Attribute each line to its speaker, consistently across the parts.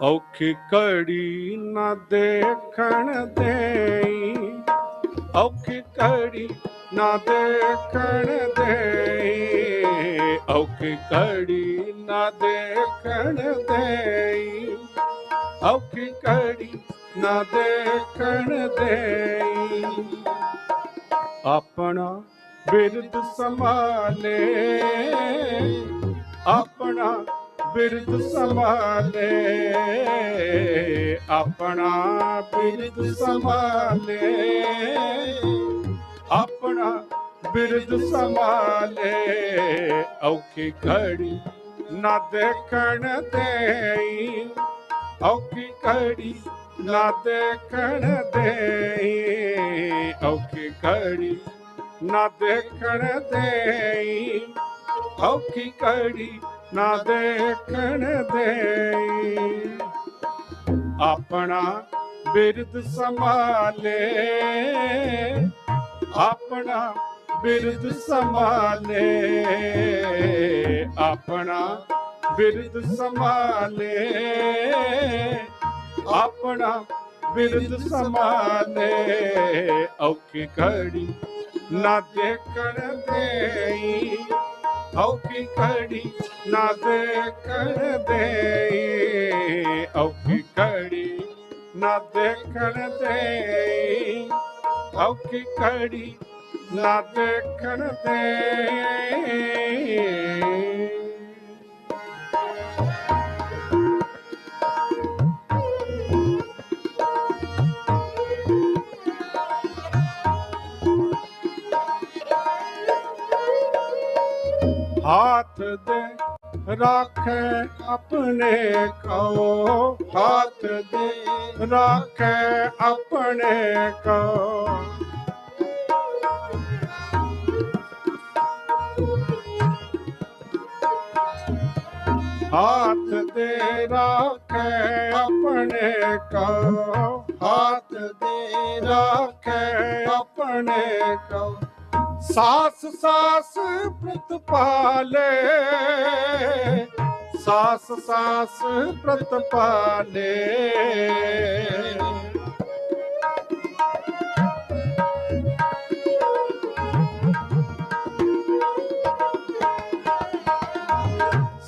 Speaker 1: ਔਖੀ ਘੜੀ ਨਾ ਦੇਖਣ ਦੇਈ। ਔਖੀ ਘੜੀ ਨਾ ਦੇਖਣ ਦੇਈ। ਔਖੀ ਘੜੀ ਨਾ ਦੇਖਣ ਦੇਈ। ਔਖੀ ਘੜੀ ਨਾ ਦੇਖਣ ਦੇਈ। ਆਪਣਾ ਬਿਰਦ ਸੰਭਾਲੇ। ਆਪਣਾ ਬਿਰਦ ਸੰਭਾਲੇ, ਆਪਣਾ ਬਿਰਦ ਸੰਭਾਲੇ, ਆਪਣਾ ਬਿਰਦ ਸੰਭਾਲੇ। ਔਖੀ ਘੜੀ ਨਾ ਦੇਖਣ ਦੇਈ, ਔਖੀ ਘੜੀ ਨਾ ਦੇਖਣ ਦੇਈ, ਔਖੀ ਘੜੀ ਨਾ ਦੇਖਣ ਦੇਈ, ਔਖੀ ਘੜੀ ਨਾ ਦੇਖਣ ਦੇਈ। ਆਪਣਾ ਬਿਰਦ ਸੰਭਾਲੇ। ਆਪਣਾ ਬਿਰਦ ਸੰਭਾਲੇ। ਆਪਣਾ ਬਿਰਦ ਸੰਭਾਲੇ। ਆਪਣਾ ਬਿਰਦ ਸੰਭਾਲੇ। ਔਖੀ ਘੜੀ ਨਾ ਦੇਖਣ ਦੇਈ। ਔਖੀ ਘੜੀ ਨਾ ਦੇਖਣ ਔਖੀ ਘੜੀ ਨਾ ਦੇਖਣ ਦੇਈ ਔਖੀ ਘੜੀ ਨਾ ਦੇਖਣ ਹਾਥ ਦੇ ਰਾਖੇ ਆਪਣੇ ਕੋ ਹਾਥ ਦੇ ਰੱਖੇ ਆਪਣੇ ਕੋ ਹਾਥ ਦੇ ਰੱਖੇ ਆਪਣੇ ਕੋ ਹਾਥ ਦੇ ਰੱਖੇ ਆਪਣੇ ਕੋ ਸਾਸ ਸਾਸ ਪ੍ਰਤਪਾਲੇ ਸਾਸ ਸਾਸ ਪ੍ਰਤਪਾਲੇ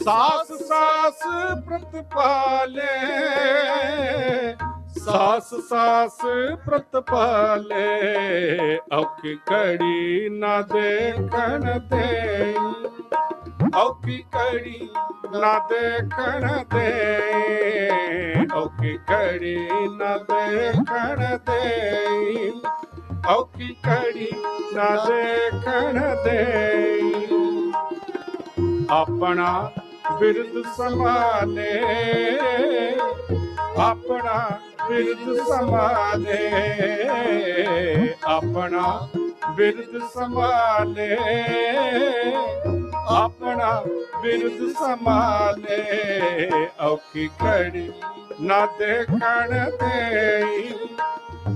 Speaker 1: ਸਾਸ ਸਾਸ ਪ੍ਰਤਪਾਲੇ ਸਾਸ ਸਾਸ ਪ੍ਰਤਪਾਲੇ, ਔਖੀ ਘੜੀ ਨਾ ਦੇਖਣ ਦੇ ਔਖੀ ਘੜੀ ਨਾ ਦੇਖਣ ਦੇ ਔਖੀ ਘੜੀ ਨਾ ਦੇਖਣ ਦੇ ਔਖੀ ਘੜੀ ਨਾ ਦੇਖਣ ਦੇ ਆਪਣਾ ਬਿਰਦ ਸੰਭਾਲੇ, ਆਪਣਾ ਬਿਰਦ ਸੰਭਾਲੇ, ਆਪਣਾ ਬਿਰਦ ਸੰਭਾਲੇ, ਆਪਣਾ ਬਿਰਦ ਸੰਭਾਲੇ। ਔਖੀ ਘੜੀ ਨਾ ਦੇਖਣ ਦੇਈ,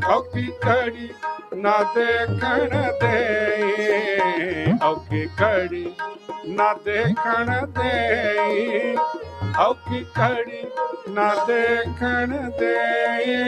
Speaker 1: ਔਖੀ ਘੜੀ ਨਾ ਦੇਖਣ ਦੇਈ। ਔਖੀ ਘੜੀ ਨਾ ਦੇਖਣ ਦੇਈ, ਔਖੀ ਘੜੀ ਨਾ ਦੇਖਣ ਦੇਈ।